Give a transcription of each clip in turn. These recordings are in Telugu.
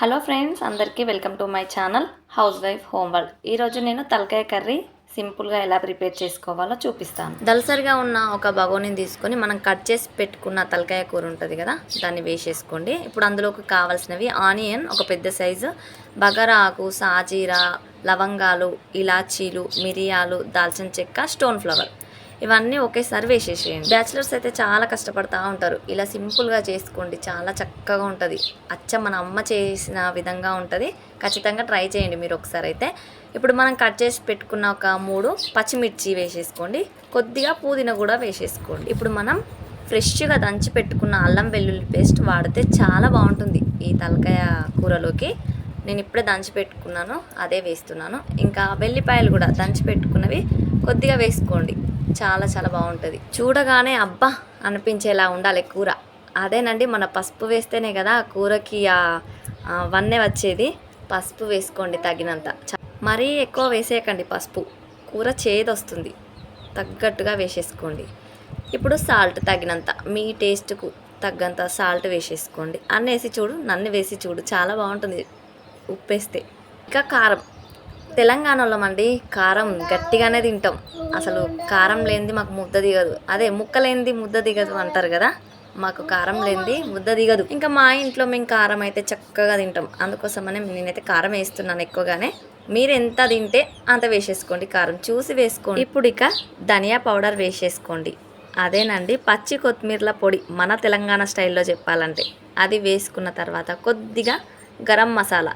హలో ఫ్రెండ్స్ అందరికీ welcome to my channel house wife home work ఈరోజు నేను తలకాయ కర్రీ సింపుల్గా ఎలా ప్రిపేర్ చేసుకోవాలో చూపిస్తాను. దలసరిగా ఉన్న ఒక బగోని తీసుకొని మనం కట్ చేసి పెట్టుకున్న తలకాయ కూర ఉంటుంది కదా దాన్ని వేసేసుకోండి. ఇప్పుడు అందులోకి కావాల్సినవి ఆనియన్ ఒక పెద్ద సైజు బగారా ఆకు సాజీరా లవంగాలు ఇలాచీలు మిరియాలు దాల్చిన చెక్క స్టోన్ ఫ్లవర్. ఇవన్నీ ఒకేసారి వేసేసేయండి. బ్యాచిలర్స్ అయితే చాలా కష్టపడతా ఉంటారు. ఇలా సింపుల్గా చేసుకోండి. చాలా చక్కగా ఉంటుంది. అచ్చ మన అమ్మ చేసిన విధంగా ఉంటుంది. ఖచ్చితంగా ట్రై చేయండి మీరు ఒకసారి అయితే. ఇప్పుడు మనం కట్ చేసి పెట్టుకున్న ఒక మూడు పచ్చిమిర్చి వేసేసుకోండి. కొద్దిగా పుదీనా కూడా వేసేసుకోండి. ఇప్పుడు మనం ఫ్రెష్గా దంచి పెట్టుకున్న అల్లం వెల్లుల్లి పేస్ట్ వాడితే చాలా బాగుంటుంది. ఈ తలకాయ కూరలోకి నేను ఇప్పుడే దంచి పెట్టుకున్నాను. అదే వేస్తున్నాను. ఇంకా వెల్లిపాయలు కూడా దంచి పెట్టుకున్నవి కొద్దిగా వేసుకోండి. చాలా చాలా బాగుంటుంది. చూడగానే అబ్బా! అనిపించేలా ఉండాలి కూర. అదేనండి మన పసుపు వేస్తేనే కదా ఆ కూరకి ఆ వన్నె వచ్చేది. పసుపు వేసుకోండి తగినంత. చ- మరీ ఎక్కువ వేసేయకండి పసుపు. కూర చేదు వస్తుంది తగ్గట్టుగా వేసేసుకోండి. ఇప్పుడు సాల్ట్ తగినంత. మీ టేస్ట్కు తగ్గంత సాల్ట్ వేసేసుకోండి. అన్నీ వేసి చూడు నన్ను వేసి చూడు. చాలా బాగుంటుంది ఉప్పేస్తే. ఇంకా కారం. తెలంగాణలో అండి కారం గట్టిగానే తింటాం. అసలు కారం లేనిది మాకు ముద్ద దిగదు. అదే ముక్క లేనిది ముద్ద దిగదు అంటారు కదా మాకు కారం లేనిది ముద్ద దిగదు. ఇంకా మా ఇంట్లో మేము కారం అయితే చక్కగా తింటాం. అందుకోసమనే నేనైతే కారం వేస్తున్నాను ఎక్కువగానే. మీరు ఎంత తింటే అంత వేసేసుకోండి కారం. చూసి వేసుకోండి. ఇప్పుడు ఇక ధనియా పౌడర్ వేసేసుకోండి. అదేనండి పచ్చి కొత్తిమీరల పొడి మన తెలంగాణ స్టైల్లో చెప్పాలంటే. అది వేసుకున్న తర్వాత కొద్దిగా గరం మసాలా.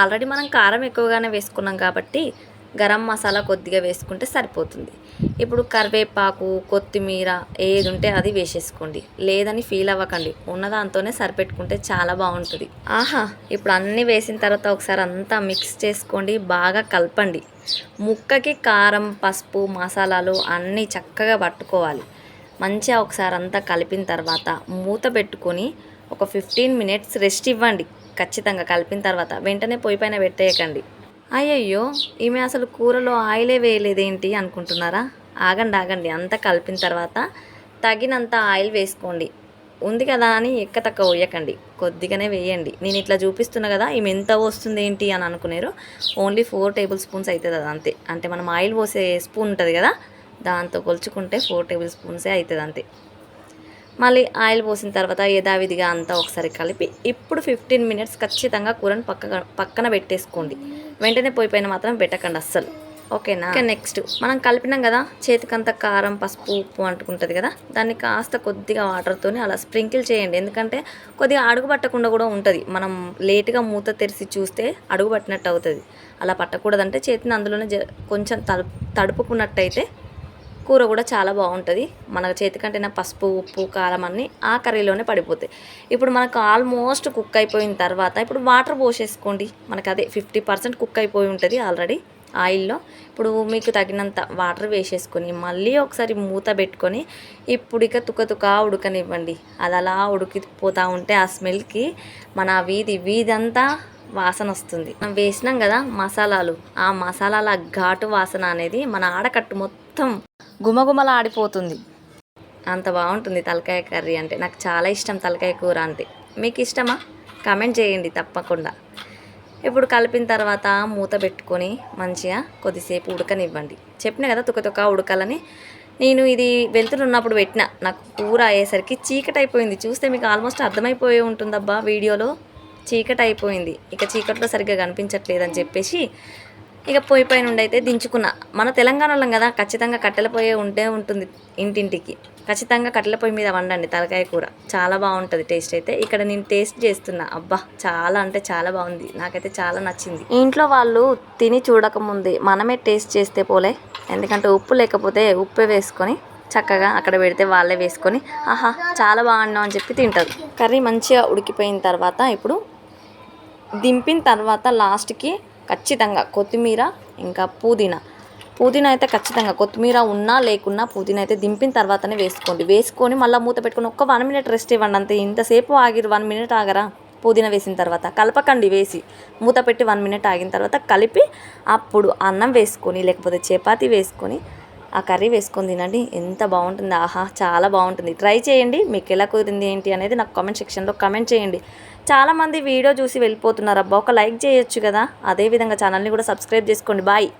ఆల్రెడీ మనం కారం ఎక్కువగానే వేసుకున్నాం కాబట్టి గరం మసాలా కొద్దిగా వేసుకుంటే సరిపోతుంది. ఇప్పుడు కరివేపాకు కొత్తిమీర ఏది ఉంటే అది వేసేసుకోండి. లేదని ఫీల్ అవ్వకండి. ఉన్నదాంతోనే సరిపెట్టుకుంటే చాలా బాగుంటుంది. ఆహా ఇప్పుడు అన్నీ వేసిన తర్వాత ఒకసారి అంతా మిక్స్ చేసుకోండి బాగా కలపండి. ముక్కకి కారం పసుపు మసాలాలు అన్నీ చక్కగా పట్టుకోవాలి. మంచిగా ఒకసారి అంతా కలిపిన తర్వాత మూత పెట్టుకొని ఒక ఫిఫ్టీన్ మినిట్స్ రెస్ట్ ఇవ్వండి. ఖచ్చితంగా కలిపిన తర్వాత వెంటనే పొయ్యి పైన పెట్టేయకండి. అయ్యయ్యో ఈమె అసలు కూరలో ఆయిలే వేయలేదేంటి అనుకుంటున్నారా? ఆగండి ఆగండి అంతా కలిపిన తర్వాత తగినంత ఆయిల్ వేసుకోండి. ఉంది కదా అని ఎక్క తక్కువ వేయకండి కొద్దిగానే వేయండి. నేను ఇట్లా చూపిస్తున్నా కదా ఈమె ఎంత వస్తుంది ఏంటి అని అనుకున్నారు ఓన్లీ ఫోర్ టేబుల్ స్పూన్స్ అవుతుంది అది అంతే. అంటే మనం ఆయిల్ పోసే స్పూన్ ఉంటుంది కదా దాంతో కొలుచుకుంటే ఫోర్ టేబుల్ స్పూన్సే అవుతుంది అంతే. మళ్ళీ ఆయిల్ పోసిన తర్వాత యథావిధిగా అంతా ఒకసారి కలిపి ఇప్పుడు ఫిఫ్టీన్ మినిట్స్ ఖచ్చితంగా కూరని పక్క పక్కన పెట్టేసుకోండి. వెంటనే పోయి పైన మాత్రం పెట్టకండి అస్సలు. ఓకేనా? ఓకే నెక్స్ట్ మనం కలిపినాం కదా చేతికంతా కారం పసుపు ఉప్పు అంటుకుంటుంది కదా దాన్ని కాస్త కొద్దిగా వాటర్తోని అలా స్ప్రింకిల్ చేయండి. ఎందుకంటే కొద్దిగా అడుగు పట్టకుండా కూడా ఉంటుంది. మనం లేట్గా మూత తెరిచి చూస్తే అడుగు పట్టినట్టు అవుతుంది. అలా పట్టకూడదంటే చేతిని అందులోనే కొంచెం తడుపు తడుపుకున్నట్టయితే కూర కూడా చాలా బాగుంటుంది. మన చేతికంటే పసుపు ఉప్పు కారం అన్నీ ఆ కర్రీలోనే పడిపోతాయి. ఇప్పుడు మనకు ఆల్మోస్ట్ కుక్ అయిపోయిన తర్వాత ఇప్పుడు వాటర్ పోసేసుకోండి. మనకు అదే ఫిఫ్టీ పర్సెంట్ కుక్ అయిపోయి ఉంటుంది ఆల్రెడీ ఆయిల్లో. ఇప్పుడు మీకు తగినంత వాటర్ వేసేసుకొని మళ్ళీ ఒకసారి మూత పెట్టుకొని ఇప్పుడు ఇక తుక తుక ఉడకనివ్వండి. అది అలా ఉడికిపోతూ ఉంటే ఆ స్మెల్కి మన వీధి వీధంతా వాసన వస్తుంది. మనం వేసినాం కదా మసాలాలు ఆ మసాలాల ఘాటు వాసన అనేది మన ఆడకట్టు మొత్తం మొత్తం గుమగుమలాడిపోతుంది. అంత బాగుంటుంది తలకాయ కర్రీ అంటే. నాకు చాలా ఇష్టం తలకాయ కూర అంటే. మీకు ఇష్టమా? కమెంట్ చేయండి తప్పకుండా. ఇప్పుడు కలిపిన తర్వాత మూత పెట్టుకొని మంచిగా కొద్దిసేపు ఉడకనివ్వండి. చెప్పిన కదా తుక ఉడకాలని. నేను ఇది వెళ్తున్నప్పుడు ఉన్నప్పుడు పెట్టిన. నాకు కూర అయ్యేసరికి చీకటి అయిపోయింది. చూస్తే మీకు ఆల్మోస్ట్ అర్థమైపోయి ఉంటుందబ్బా వీడియోలో. చీకటి అయిపోయింది. ఇక చీకట్లో సరిగ్గా కనిపించట్లేదని చెప్పేసి ఇక పొయ్యి పైన ఉండైతే దించుకున్నా. మన తెలంగాణలో కదా ఖచ్చితంగా కట్టెల పొయ్యి ఉంటే ఉంటుంది ఇంటింటికి. ఖచ్చితంగా కట్టెల పొయ్యి మీద వండండి తలకాయ కూర. చాలా బాగుంటుంది టేస్ట్ అయితే. ఇక్కడ నేను టేస్ట్ చేస్తున్నా. అబ్బా చాలా అంటే చాలా బాగుంది. నాకైతే చాలా నచ్చింది. ఇంట్లో వాళ్ళు తిని చూడకముందే మనమే టేస్ట్ చేస్తే పోలే. ఎందుకంటే ఉప్పు లేకపోతే ఉప్పే వేసుకొని చక్కగా అక్కడ పెడితే వాళ్ళే వేసుకొని ఆహా చాలా బాగున్నాం అని చెప్పి తింటారు. కర్రీ మంచిగా ఉడికిపోయిన తర్వాత ఇప్పుడు దింపిన తర్వాత లాస్ట్కి ఖచ్చితంగా కొత్తిమీర ఇంకా పుదీనా. పుదీనా అయితే ఖచ్చితంగా కొత్తిమీర ఉన్నా లేకున్నా పుదీనా అయితే దింపిన తర్వాతనే వేసుకోండి. వేసుకొని మళ్ళీ మూత పెట్టుకొని ఒక్క వన్ మినిట్ రెస్ట్ ఇవ్వండి అంతే. ఇంతసేపు ఆగిరు వన్ మినిట్ ఆగరా పుదీనా వేసిన తర్వాత? కలపకండి వేసి. మూత పెట్టి వన్ మినిట్ ఆగిన తర్వాత కలిపి అప్పుడు అన్నం వేసుకొని లేకపోతే చపాతీ వేసుకొని ఆ కర్రీ వేసుకొని తినండి. ఎంత బాగుంటుంది. ఆహా చాలా బాగుంటుంది. ట్రై చేయండి. మీకు ఎలా కుదిరింది ఏంటి అనేది నాకు కామెంట్ సెక్షన్లో కామెంట్ చేయండి. చాలామంది వీడియో చూసి వెళ్ళిపోతున్నారు. అబ్బా ఒక లైక్ చేయొచ్చు కదా. అదేవిధంగా ఛానల్ని కూడా సబ్స్క్రైబ్ చేసుకోండి. బాయ్